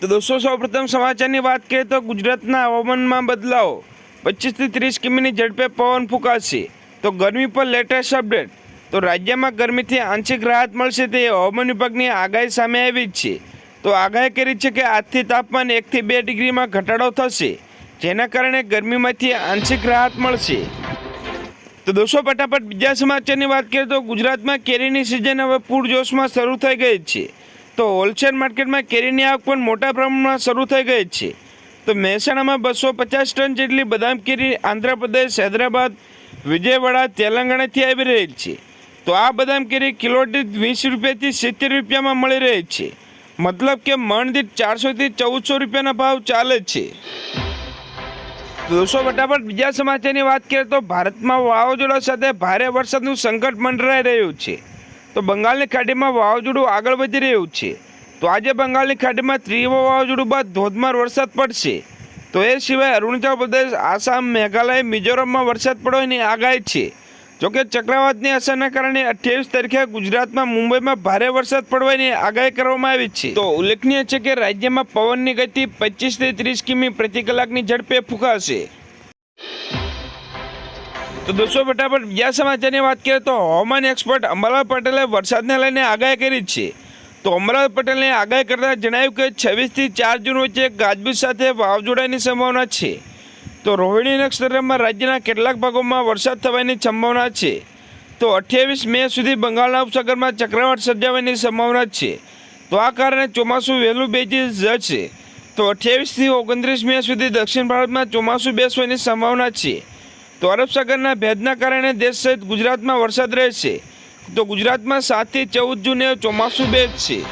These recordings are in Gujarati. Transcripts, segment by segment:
તો દોસ્તો, સૌપ્રથમ સમાચારની વાત કરીએ તો ગુજરાતના હવામાનમાં બદલાવ. પચીસથી ત્રીસ કિમીની ઝડપે પવન ફૂંકાશે. તો ગરમી પર લેટેસ્ટ અપડેટ. તો રાજ્યમાં ગરમીથી આંશિક રાહત મળશે તે હવામાન વિભાગની આગાહી સામે આવી જ છે. તો આગાહી કરી છે કે આજથી તાપમાન એકથી બે ડિગ્રીમાં ઘટાડો થશે, જેના કારણે ગરમીમાંથી આંશિક રાહત મળશે. તો દોસ્તો, ફટાફટ બીજા સમાચારની વાત કરીએ તો ગુજરાતમાં કેરીની સિઝન હવે પૂરજોશમાં શરૂ થઈ ગઈ છે. તો હોલસેલ માર્કેટમાં કેરીની આવક પણ મોટા પ્રમાણમાં શરૂ થઈ ગઈ છે. તો મહેસાણામાં બસો પચાસ ટન જેટલી બદામ કેરી આંધ્રપ્રદેશ, હૈદરાબાદ, વિજયવાડા, તેલંગાણાથી આવી રહી છે. તો આ બદામ કેરી કિલો દીઠ વીસ રૂપિયાથી સિત્તેર રૂપિયામાં મળી રહી છે. મતલબ કે મણ દીઠ ચારસોથી ચૌદસો રૂપિયાના ભાવ ચાલે છે. દોસ્તો, ફટાફટ બીજા સમાચારની વાત કરીએ તો ભારતમાં વાવાઝોડા સાથે ભારે વરસાદનું સંકટ મંડરાઈ રહ્યું છે. તો બંગાળની ખાડીમાં વાવાઝોડું આગળ વધી રહ્યું છે. તો આજે બંગાળની ખાડીમાં ત્રીવો વાવાઝોડું બાદ ધોધમાર વરસાદ પડશે. તો એ સિવાય અરુણાચલ પ્રદેશ, આસામ, મેઘાલય, મિઝોરમમાં વરસાદ પડવાની આગાહી છે. જોકે ચક્રવાતની અસરના કારણે અઠ્યાવીસ તારીખે ગુજરાતમાં મુંબઈમાં ભારે વરસાદ પડવાની આગાહી કરવામાં આવી છે. તો ઉલ્લેખનીય છે કે રાજ્યમાં પવનની ગતિ પચીસથી ત્રીસ કિમી પ્રતિ કલાકની ઝડપે ફૂંકાશે. તો દોસ્તો ફટાફટ, બીજા સમાચારની વાત કરીએ તો હવામાન એક્સપર્ટ અમરાલ પટેલે વરસાદને લઈને આગાહી કરી છે. તો અમરાલ પટેલને આગાહી કરતાં જણાવ્યું કે છવ્વીસથી ચાર જૂન વચ્ચે ગાજવીજ સાથે વાવાઝોડાની સંભાવના છે. તો રોહિણી નક્ષત્રમાં રાજ્યના કેટલાક ભાગોમાં વરસાદ થવાની સંભાવના છે. તો અઠ્યાવીસ મે સુધી બંગાળના ઉપસાગરમાં ચક્રવાત સર્જાવાની સંભાવના છે. તો આ કારણે ચોમાસું વહેલું બેજી જશે. તો અઠ્યાવીસથી ઓગણત્રીસ મે સુધી દક્ષિણ ભારતમાં ચોમાસું બેસવાની સંભાવના છે. તો અરબ સાગરના ભેદના કારણે દેશ સહિત ગુજરાતમાં વરસાદ રહેશે. તો ગુજરાતમાં સાતથી ચૌદ જૂને ચોમાસું ભેજ છે.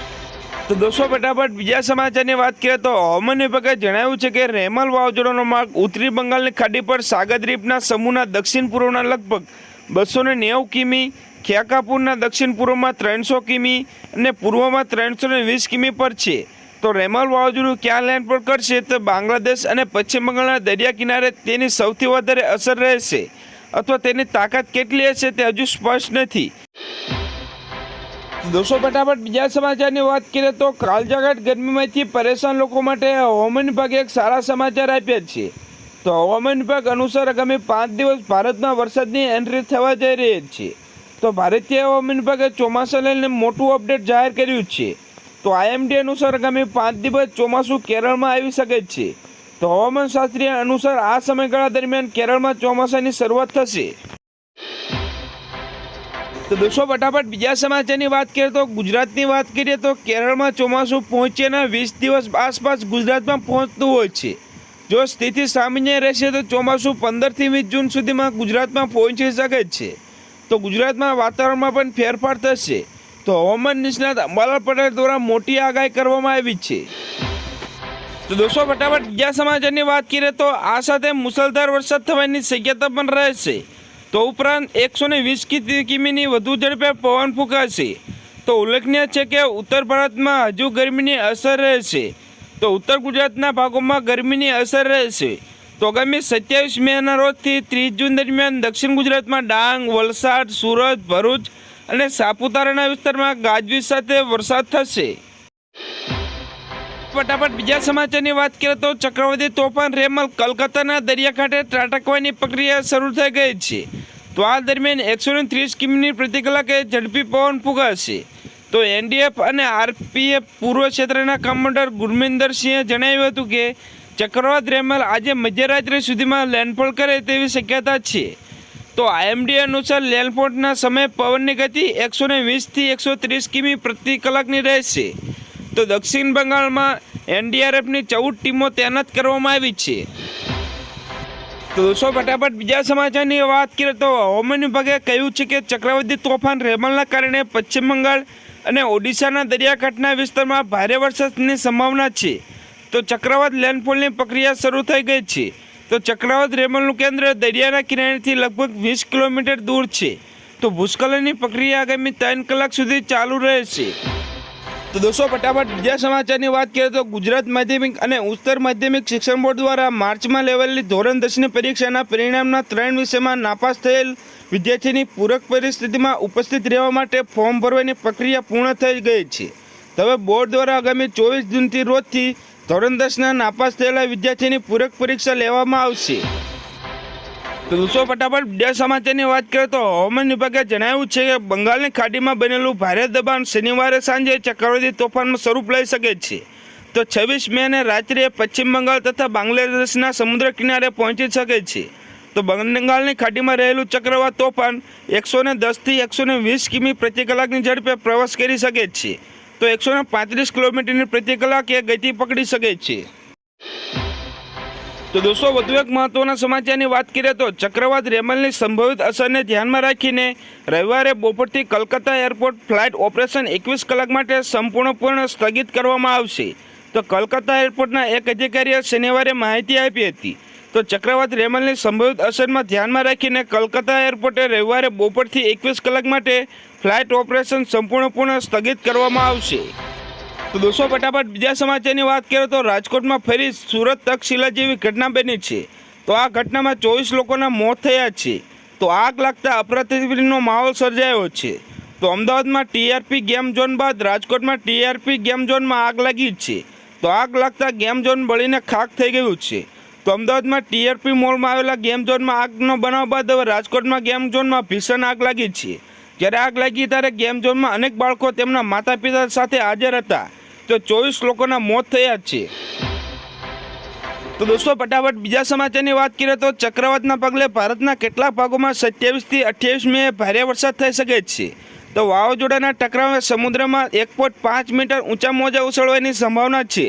તો દોસ્તો, ફટાફટ બીજા સમાચારની વાત કરીએ તો હવામાન વિભાગે જણાવ્યું છે કે રેમલ વાવાઝોડાનો માર્ગ ઉત્તરી બંગાળની ખાડી પર સાગર દ્વીપના સમૂહના દક્ષિણ પૂર્વના લગભગ બસો નેવું કિમી ખ્યાકાપુરના દક્ષિણ પૂર્વમાં ત્રણસો કિમી અને પૂર્વમાં ત્રણસો ને વીસ કિમી પર છે. તો રેમલ વાવાઝોડું ક્યાં લેન્ડફોલ કરશે તો બાંગ્લાદેશ અને પશ્ચિમ બંગાળના દરિયા કિનારે તેની સૌથી વધારે અસર રહેશે. અથવા તેની તાકાત કેટલી હશે તે હજુ સ્પષ્ટ નથી. દોસ્તો, ફટાફટ બીજા સમાચારની વાત કરીએ તો કાળજાગાટ ગરમીમાંથી પરેશાન લોકો માટે હવામાન વિભાગે એક સારા સમાચાર આપ્યા છે. તો હવામાન વિભાગ અનુસાર આગામી પાંચ દિવસ ભારતમાં વરસાદની એન્ટ્રી થવા જઈ રહી છે. તો ભારતીય હવામાન વિભાગે ચોમાસા લઈને મોટું અપડેટ જાહેર કર્યું છે. તો આઈએમડી અનુસાર આગામી પાંચ દિવસ ચોમાસું કેરળમાં આવી શકે છે. તો હવામાન શાસ્ત્રી અનુસાર આ સમયગાળા દરમિયાન કેરળમાં ચોમાસાની શરૂઆત થશે. તો દોસ્તો, ફટાફટ બીજા સમાચારની વાત કરીએ તો ગુજરાતની વાત કરીએ તો કેરળમાં ચોમાસું પહોંચ્યાના વીસ દિવસ આસપાસ ગુજરાતમાં પહોંચતું હોય છે. જો સ્થિતિ સામાન્ય રહેશે તો ચોમાસું પંદરથી વીસ જૂન સુધીમાં ગુજરાતમાં પહોંચી શકે છે. તો ગુજરાતમાં વાતાવરણમાં પણ ફેરફાર થશે. તો હવામાન નિષ્ણાત અંબાલાલ પટેલ દ્વારા મોટી આગાહી કરવામાં આવી છે. તો દોસ્તો, ફટાફટ બીજા સમાચારની વાત કરીએ તો આ સાથે મુસળધાર વરસાદ થવાની શક્યતા પણ રહેશે તો ઉપરાંત એકસો ને વીસ કિમીની વધુ ઝડપે પવન ફૂંકાશે. તો ઉલ્લેખનીય છે કે ઉત્તર ભારતમાં હજુ ગરમીની અસર રહેશે તો ઉત્તર ગુજરાતના ભાગોમાં ગરમીની અસર રહેશે તો આગામી સત્યાવીસ મેના રોજથી ત્રીસ જૂન દરમિયાન દક્ષિણ ગુજરાતમાં ડાંગ, વલસાડ, સુરત, ભરૂચ અને સાપુતારાના વિસ્તારમાં ગાજવીજ સાથે વરસાદ થશે. ફટાફટ બીજા સમાચારની વાત કરીએ તો ચક્રવર્તી તોફાન રેમલ કલકત્તાના દરિયાકાંઠે ત્રાટકવાની પ્રક્રિયા શરૂ થઈ ગઈ છે. તો આ દરમિયાન એકસો ને ત્રીસ કિમીની પ્રતિ કલાકે ઝડપી પવન ફૂંકાશે. તો એનડીએફ અને આરપીએફ પૂર્વ ક્ષેત્રના કમાન્ડર ગુરમિંદર સિંહે જણાવ્યું હતું કે ચક્રવાત રેમલ આજે મધ્યરાત્રિ સુધીમાં લેન્ડફોલ કરે તેવી શક્યતા છે. તો આઈએમડી અનુસાર લેન્ડફોલના સમયે પવનની ગતિ એકસો ને વીસથી એકસો ત્રીસ કિમી પ્રતિ કલાકની રહેશે. તો દક્ષિણ બંગાળમાં એનડીઆરએફની ચૌદ ટીમો તૈનાત કરવામાં આવી છે. તો દોસ્તો, ફટાફટ બીજા સમાચારની વાત કરીએ તો હવામાન વિભાગે કહ્યું છે કે ચક્રવર્તી તોફાન રેમલના કારણે પશ્ચિમ બંગાળ અને ઓડિશાના દરિયાકાંઠના વિસ્તારમાં ભારે વરસાદની સંભાવના છે. તો ચક્રવાત લેન્ડફોલની પ્રક્રિયા શરૂ થઈ ગઈ છે. તો ચક્રવાત રેમલનું કેન્દ્ર દરિયાના કિનારેથી લગભગ વીસ કિલોમીટર દૂર છે. તો ભૂસ્ખલનની પ્રક્રિયા આગામી ત્રણ કલાક સુધી ચાલુ રહેશે. તો દોસ્તો, ફટાફટ બીજા સમાચારની વાત કરીએ તો ગુજરાત માધ્યમિક અને ઉત્તર માધ્યમિક શિક્ષણ બોર્ડ દ્વારા માર્ચમાં લેવાયેલી ધોરણ દસની પરીક્ષાના પરિણામના ત્રણ વિષયમાં નાપાસ થયેલ વિદ્યાર્થીની પૂરક પરિસ્થિતિમાં ઉપસ્થિત રહેવા માટે ફોર્મ ભરવાની પ્રક્રિયા પૂર્ણ થઈ ગઈ છે. હવે બોર્ડ દ્વારા આગામી ચોવીસ જૂનથી રોજથી ધોરણ દસના નાપાસ થયેલા વિદ્યાર્થીની પૂરક પરીક્ષા લેવામાં આવશે. દોસ્તો, ફટાફટ બે સમાચારની વાત કરીએ તો હવામાન વિભાગે જણાવ્યું છે કે બંગાળની ખાડીમાં બનેલું ભારે દબાણ શનિવારે સાંજે ચક્રવાતી તોફાનમાં સ્વરૂપ લઈ શકે છે. તો છવ્વીસ મેને રાત્રે પશ્ચિમ બંગાળ તથા બાંગ્લાદેશના સમુદ્ર કિનારે પહોંચી શકે છે. તો બંગાળની ખાડીમાં રહેલું ચક્રવાત તોફાન એકસો ને દસથી એકસો ને વીસ કિમી પ્રતિ કલાકની ઝડપે પ્રવાસ કરી શકે છે. તો એકસો પાંત્રીસ કિલોમીટરની પ્રતિ કલાક એ ગતિ પકડી શકે છે. તો દોસ્તો, વધુ એક મહત્વના સમાચારની વાત કરીએ તો ચક્રવાત રેમલની સંભવિત અસરને ધ્યાનમાં રાખીને રવિવારે બપોરથી કલકત્તા એરપોર્ટ ફ્લાઇટ ઓપરેશન એકવીસ કલાક માટે સંપૂર્ણપૂર્ણ સ્થગિત કરવામાં આવશે. તો કલકત્તા એરપોર્ટના એક અધિકારીએ શનિવારે માહિતી આપી હતી. તો ચક્રવાત રેમલની સંભવિત અસરમાં ધ્યાનમાં રાખીને કલકત્તા એરપોર્ટે રવિવારે બપોરથી એકવીસ કલાક માટે ફ્લાઇટ ઓપરેશન સંપૂર્ણપૂર્ણ સ્થગિત કરવામાં આવશે. તો દોસ્તો, ફટાફટ બીજા સમાચારની વાત કરીએ તો રાજકોટમાં ફરી સુરત તક્ષશિલા જેવી ઘટના બની છે. તો આ ઘટનામાં ચોવીસ લોકોના મોત થયા છે. તો આગ લાગતા અફરાતફરીનો માહોલ સર્જાયો છે. તો અમદાવાદમાં ટીઆરપી ગેમ ઝોન બાદ રાજકોટમાં ટીઆરપી ગેમ ઝોનમાં આગ લાગી છે. તો આગ લાગતા ગેમ ઝોન બળીને ખાક થઈ ગયું છે. તો અમદાવાદમાં ટીઆરપી મોલમાં આવેલા ગેમ ઝોનમાં આગનો બનાવ બાદ હવે રાજકોટમાં ગેમ ઝોનમાં ભીષણ આગ લાગી છે. જ્યારે આગ લાગી ત્યારે ગેમ ઝોનમાં અનેક બાળકો તેમના માતા પિતા સાથે હાજર હતા. તો ચોવીસ લોકોના મોત થયા છે. તો દોસ્તો, ફટાફટ બીજા સમાચારની વાત કરીએ તો ચક્રવાતના પગલે ભારતના કેટલાક ભાગોમાં સત્યાવીસથી અઠ્યાવીસ મે ભારે વરસાદ થઈ શકે છે. તો વાવાઝોડાના ટકરાવે સમુદ્રમાં એક પોઈન્ટ પાંચ મીટર ઊંચા મોજા ઉછળવાની સંભાવના છે.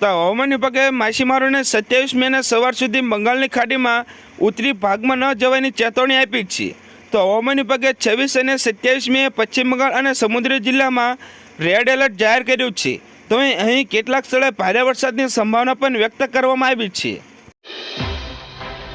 તો હવામાન વિભાગે માછીમારોને સત્યાવીસ મેના સવાર સુધી બંગાળની ખાડીમાં ઉત્તરી ભાગમાં ન જવાની ચેતવણી આપી છે. તો હવામાન વિભાગે છવ્વીસ અને સત્યાવીસ મે પશ્ચિમ બંગાળ અને સમુદ્રી જિલ્લામાં રેડ એલર્ટ જાહેર કર્યું છે. તો અહીં કેટલાક સ્થળે ભારે વરસાદની સંભાવના પણ વ્યક્ત કરવામાં આવી છે.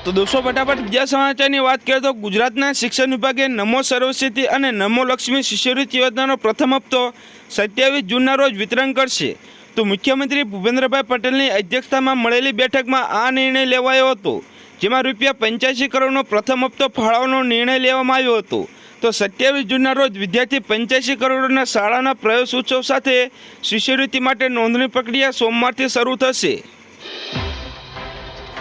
તો દોસ્તો, ફટાફટ બીજા સમાચારની વાત કરીએ તો ગુજરાતના શિક્ષણ વિભાગે નમો સર્વસિદ્ધિ અને નમો લક્ષ્મી શિષ્યવૃત્તિ યોજનાનો પ્રથમ હપ્તો સત્યાવીસ જૂનના રોજ વિતરણ કરશે. તો મુખ્યમંત્રી ભૂપેન્દ્રભાઈ પટેલની અધ્યક્ષતામાં મળેલી બેઠકમાં આ નિર્ણય લેવાયો હતો, જેમાં રૂપિયા પંચ્યાસી કરોડનો પ્રથમ હપ્તો ફાળવવાનો નિર્ણય લેવામાં આવ્યો હતો. તો સત્યાવીસ જૂનના રોજ વિદ્યાર્થી પંચ્યાસી કરોડના શાળાના પ્રવેશ ઉત્સવ સાથે શિષ્યવૃત્તિ માટે નોંધણી પ્રક્રિયા સોમવારથી શરૂ થશે.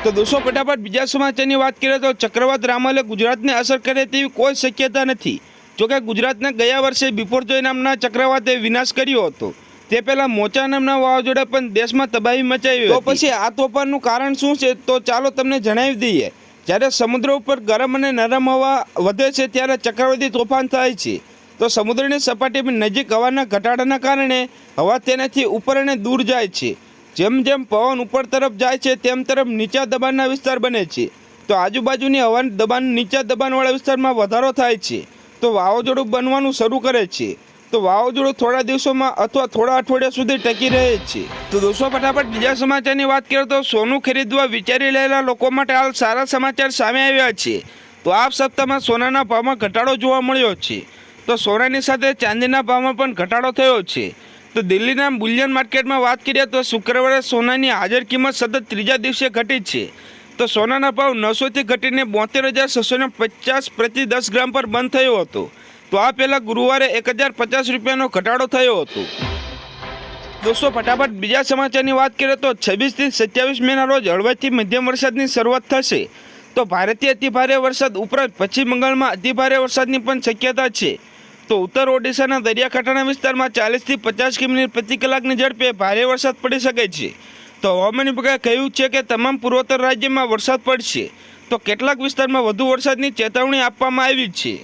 તો દોસ્તો, ફટાફટ બીજા સમાચારની વાત કરીએ તો ચક્રવાત રામલે ગુજરાતને અસર કરે તેવી કોઈ શક્યતા નથી. જોકે ગુજરાતને ગયા વર્ષે બિપોરજોય નામના ચક્રવાતે વિનાશ કર્યો હતો. તે પહેલાં મોચા નામના વાવાઝોડા પણ દેશમાં તબાહી મચાવી તો પછી આ તોફાનનું કારણ શું છે? તો ચાલો તમને જણાવી દઈએ. જ્યારે સમુદ્ર ઉપર ગરમ અને નરમ હવા વધે છે ત્યારે ચક્રવર્તી તોફાન થાય છે. તો સમુદ્રની સપાટી નજીક હવાના ઘટાડાના કારણે હવા તેનાથી ઉપર અને દૂર જાય છે. જેમ જેમ પવન ઉપર તરફ જાય છે તેમ તરફ નીચા દબાણના વિસ્તાર બને છે. તો આજુબાજુની હવાના દબાણ નીચા દબાણવાળા વિસ્તારમાં વધારો થાય છે. તો વાવાઝોડું બનવાનું શરૂ કરે છે. તો વાવાઝોડું થોડા દિવસોમાં અથવા થોડા અઠવાડિયા સુધી ટકી રહે છે. તો દોસ્તો, ફટાફટ બીજા સમાચારની વાત કરીએ તો સોનું ખરીદવા વિચારી રહેલા લોકો માટે હાલ સારા સમાચાર સામે આવ્યા છે. તો આ સપ્તાહમાં સોનાના ભાવમાં ઘટાડો જોવા મળ્યો છે. તો સોનાની સાથે ચાંદીના ભાવમાં પણ ઘટાડો થયો છે. તો દિલ્હીના બુલિયન માર્કેટમાં વાત કરીએ તો શુક્રવારે સોનાની હાજર કિંમત સતત ત્રીજા દિવસે ઘટી છે. તો સોનાના ભાવ નવસોથી ઘટીને બોતેર હજાર છસો પચાસ પ્રતિ દસ ગ્રામ પર બંધ થયો હતો. તો આ પહેલાં ગુરુવારે એક હજાર પચાસ રૂપિયાનો ઘટાડો થયો હતો. દોસ્તો, ફટાફટ બીજા સમાચારની વાત કરીએ તો છવ્વીસથી સત્યાવીસ મેના રોજ હળવાથી મધ્યમ વરસાદની શરૂઆત થશે. તો ભારતીય અતિભારે વરસાદ ઉપરાંત પશ્ચિમ બંગાળમાં અતિભારે વરસાદની પણ શક્યતા છે. તો ઉત્તર ઓડિશાના દરિયાકાંઠાના વિસ્તારમાં ચાલીસથી પચાસ કિમી પ્રતિ કલાકની ઝડપે ભારે વરસાદ પડી શકે છે. તો હવામાન વિભાગે કહ્યું છે કે તમામ પૂર્વોત્તર રાજ્યમાં વરસાદ પડશે. તો કેટલાક વિસ્તારમાં વધુ વરસાદની ચેતવણી આપવામાં આવી છે.